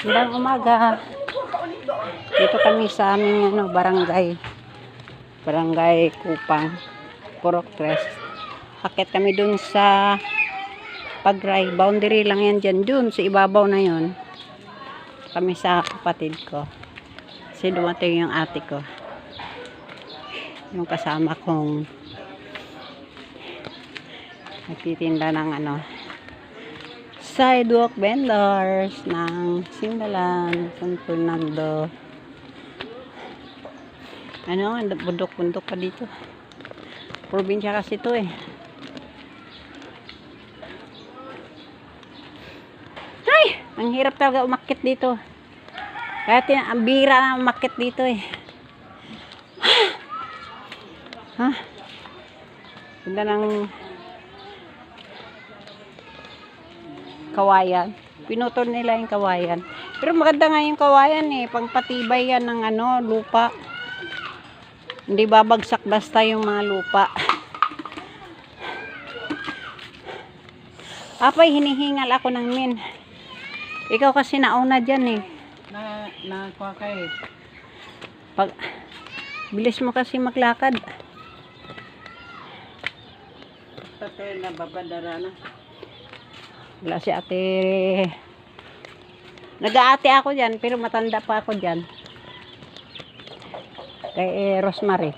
Magandang umaga. Dito kami sa aming ano, barangay. Barangay Kupang. Purok Tres. Akit kami dun sa Pagray. Boundary lang yan dyan. Dun sa ibabaw na yon Kami sa kapatid ko. Kasi dumating yung ate ko. Yung kasama kong nagtitinda ng ano sidewalk vendors ng Sindalan, San Fernando. Ano, bundok-bundok pa dito. Probinsya kasi ito eh. Ay! Ang hirap talaga umakit dito. Kaya tin ang bira na umakit dito eh. Ha? Ganda ng kawayan. Pinutol nila yung kawayan. Pero maganda nga yung kawayan eh. Pangpatibay yan ng ano, lupa. Hindi babagsak basta yung mga lupa. Apay, hinihingal ako ng min. Ikaw kasi nauna dyan eh. Na, na, kuha ka eh. Pag, bilis mo kasi maglakad. Tatay na babandara na. Wala si ate. Nag-aate ako dyan, pero matanda pa ako dyan. Kay eh, Rosemary.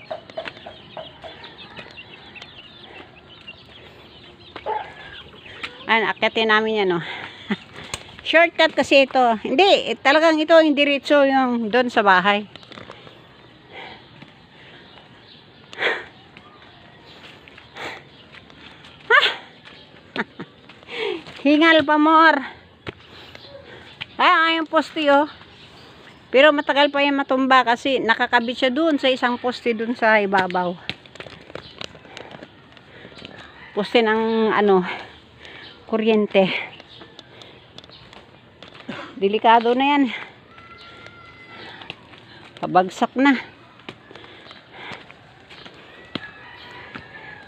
Ayan, akyatin namin yan, oh. Shortcut kasi ito. Hindi, talagang ito yung diretso yung doon sa bahay. Hingal pa more. Ah, yung poste oh. Pero matagal pa yung matumba kasi nakakabit siya dun sa isang poste dun sa ibabaw. Poste ng ano, kuryente. Delikado na yan. Pabagsak na.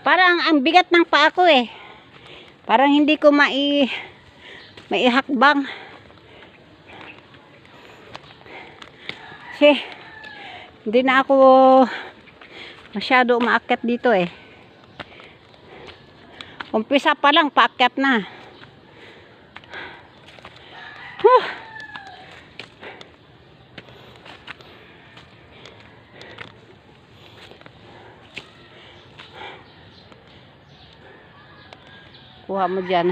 Parang ang bigat ng paa ko eh. Parang hindi ko mai maihakbang. Kasi hindi na ako masyado umaakyat dito eh. Umpisa pa lang paakyat na. Huh. Kuha mo dyan.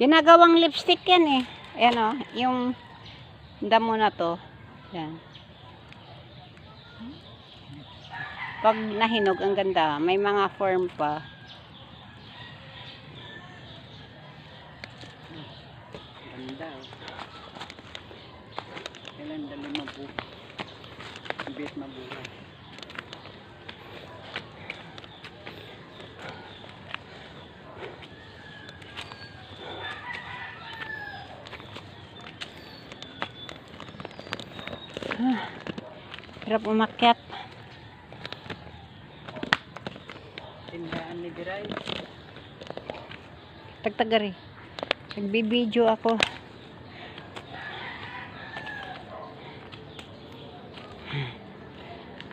Ginagawang lipstick yan eh. Ayan o, yung damo na to. Yan. Pag nahinog, ang ganda. May mga form pa. Ganda oh. Kailan dali mabu. Bit mabuhay. Hirap umakyat. Tindahan ni Diray. Tagtagari. Nagbibideo ako.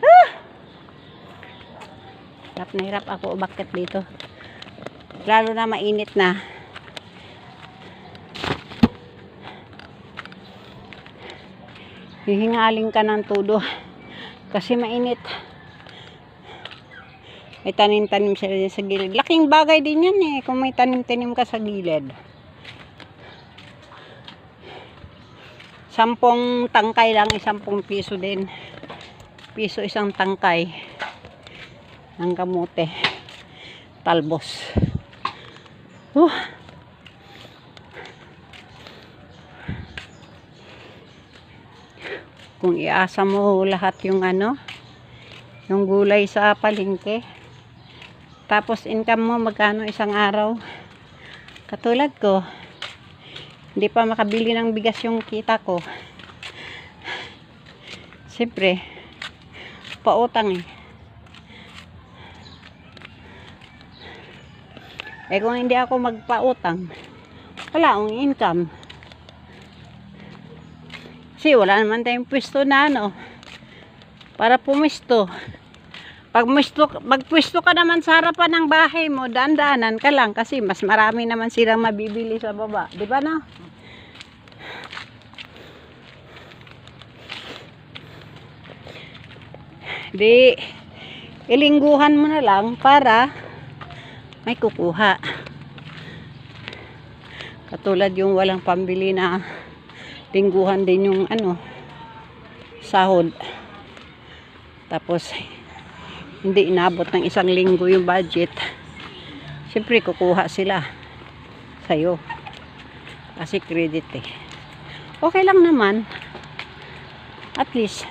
Ah! Hirap na hirap ako umakyat dito. Lalo na mainit na. Hihingaling ka ng todo. Kasi mainit. May tanim-tanim sila dyan sa gilid. Laking bagay din yan eh. Kung may tanim-tanim ka sa gilid. Sampung tangkay lang. Isampung piso din. Piso isang tangkay. Ng kamote. Talbos. Uh. Kung iasa mo lahat yung ano, yung gulay sa palengke. Tapos income mo magkano isang araw. Katulad ko, hindi pa makabili ng bigas yung kita ko. Siyempre, pautang eh. Eh kung hindi ako magpautang, wala akong income. Kasi wala naman tayong pwesto na ano, para pumisto. Pag misto, magpwesto ka naman sa harapan ng bahay mo, daan-daanan ka lang kasi mas marami naman silang mabibili sa baba. Di ba na? Di, ilingguhan mo na lang para may kukuha. Katulad yung walang pambili na lingguhan din yung ano, sahod. Tapos, hindi inabot ng isang linggo yung budget. Siyempre, kukuha sila sa'yo. Kasi credit eh. Okay lang naman. At least,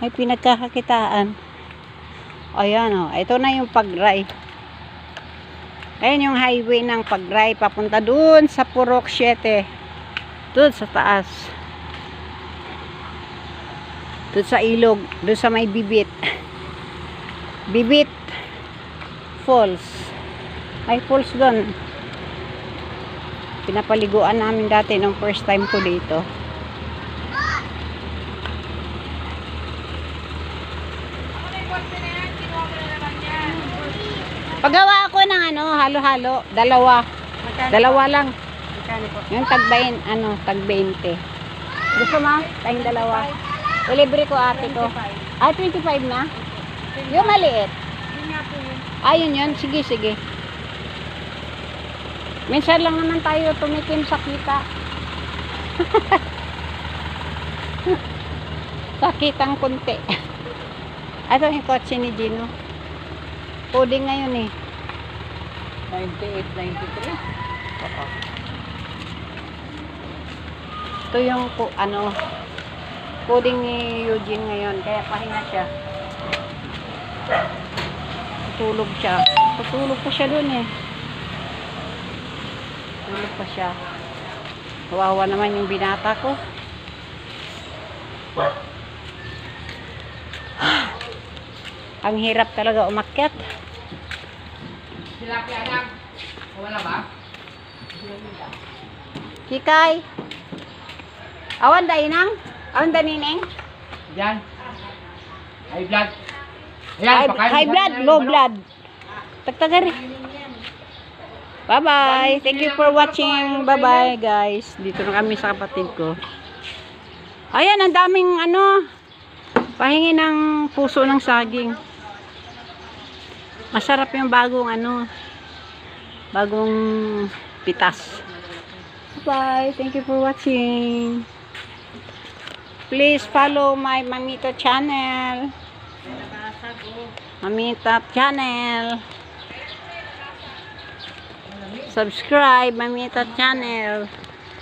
may pinagkakakitaan. Ayan o. Ito na yung pagray. Ayan yung highway ng pagray. Papunta dun sa Purok 7. Dun sa taas. Dun sa ilog. Dun sa may bibit. Bibit Falls. May falls dun. Pinapaliguan namin dati nung first time ko dito. Paggawa ako ng ano, halo-halo, dalawa. Dalawa lang. Magkano po? Yung tagbain, ano, tag 20. Gusto mo? Tayong dalawa. Ilibre ko ate ko. Ah, 25 na? Yung maliit. Yun nga po yun. Ah, yun yun. Sige, sige. Minsan lang naman tayo tumikim sa kita. sa kitang kunti. Ito yung kotse ni Gino. Puding ngayon eh. 98, 93. Oo. Ito yung ano, coding ni Eugene ngayon. Kaya pahinga siya. Tutulog siya. Tutulog pa siya dun eh. Tutulog pa siya. Kawawa naman yung binata ko. Ang hirap talaga umakyat. Kikay. Awan da inang? Awan da nineng? Yan. High blood. High, high blood, low blood. Tagtagari. Bye-bye. Thank you for watching. Bye-bye, guys. Dito na kami sa kapatid ko. Ayan, ang daming ano, pahingi ng puso ng saging. Masarap yung bagong ano, bagong pitas. Bye. Thank you for watching. Please follow my Mamita channel. Mamita channel. Subscribe Mamita channel.